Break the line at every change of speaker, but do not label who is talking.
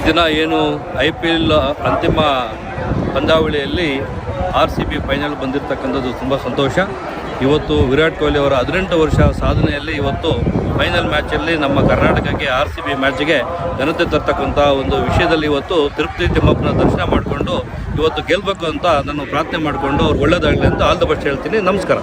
ಈ ದಿನ ಏನು ಐ ಪಿ ಎಲ್ ಅಂತಿಮ ಪಂದ್ಯಾವಳಿಯಲ್ಲಿ ಆರ್ ಸಿ ಬಿ ಫೈನಲ್ ಬಂದಿರತಕ್ಕಂಥದ್ದು ತುಂಬ ಸಂತೋಷ. ಇವತ್ತು ವಿರಾಟ್ ಕೊಹ್ಲಿ ಅವರ ಹದಿನೆಂಟು ವರ್ಷ ಸಾಧನೆಯಲ್ಲಿ ಇವತ್ತು ಫೈನಲ್ ಮ್ಯಾಚಲ್ಲಿ ನಮ್ಮ ಕರ್ನಾಟಕಕ್ಕೆ ಆರ್ ಸಿ ಬಿ ಮ್ಯಾಚ್ಗೆ ಘನತೆ ತರ್ತಕ್ಕಂಥ ಒಂದು ವಿಷಯದಲ್ಲಿ ಇವತ್ತು ತಿರುಪತಿ ತಿಮ್ಮಪ್ಪನ ದರ್ಶನ ಮಾಡಿಕೊಂಡು ಇವತ್ತು ಗೆಲ್ಲಬೇಕು ಅಂತ ನಾನು ಪ್ರಾರ್ಥನೆ ಮಾಡಿಕೊಂಡು ಅವ್ರು ಒಳ್ಳೆಯದಾಗಲಿ ಅಂತ ಆಲ್ ದ ಬೆಸ್ಟ್ ಹೇಳ್ತೀನಿ. ನಮಸ್ಕಾರ.